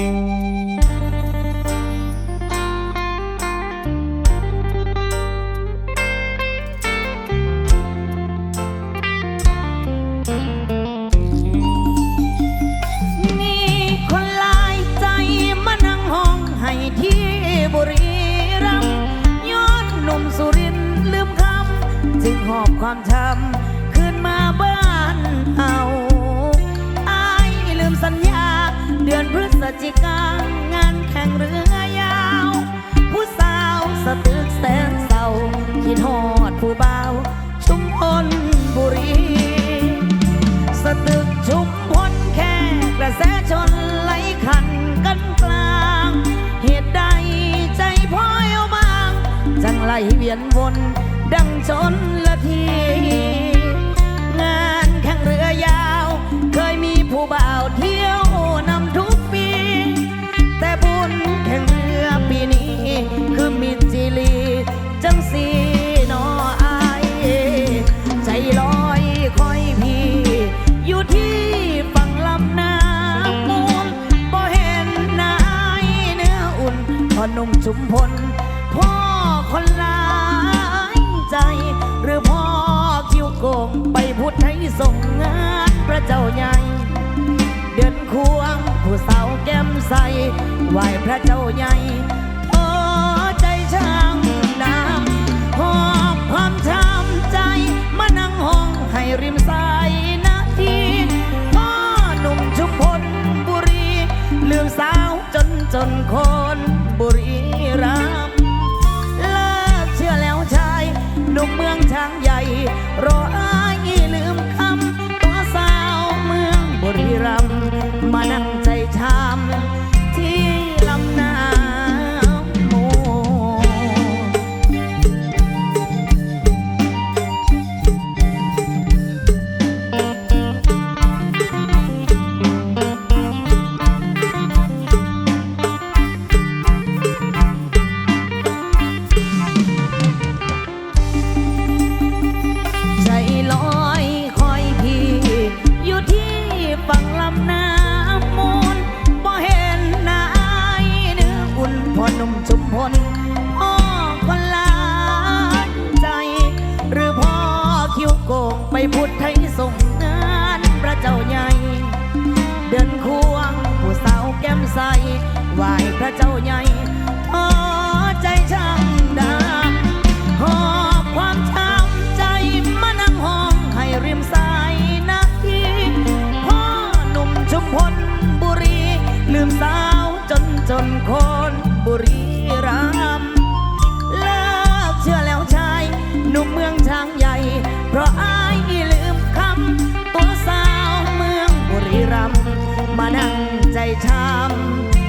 มีคนหลายใจมานั่งห้องให้ที่บุรีรัมย์ยอดหนุ่มสุรินลืมคำจึงหอบความช้ำขึ้นมาบ้านเอาอายลืมสัญญา ดือนพฤศจิกางานแข่งเรือยาว ผู้สาวสะตึกแสนเศร้าคิดหอดผู้เบาชุมพลบุรีสะตึกชุมพลแค่กระแสชนไหลขันกันกลาง เหตุใดใจพ่อยเอาบาง จังไหลเวียนวนดังชนละที ชุมพล พ่อคนหลายใจ หรือพ่อคิวโกงไปพุทธให้ส่งงานพระเจ้าใหญ่ เดินควงผู้สาวแก้มใสไหวพระเจ้าใหญ่โอ้ใจช่างดำหอบความช้ำใจ มานั่งห้องให้ริมสายนาทีพ่อหนุ่มชุมพลบุรีลืมสาวจนจนคนบุรี มชุมพลพ่อคนลายใจ หรือพ่อคิวโกงไปพุทธให้ส่งงานพระเจ้าใหญ่ เดินควงผู้สาวแก้มใสไหวพระเจ้าใหญ่ท้อใจช่างดำหอบความช้ำใจมานั่งห้องให้ริมสายนาทีพ่อหนุ่มชุมพลบุรี ลืมสาวจนจนคนบุรี ช้ำ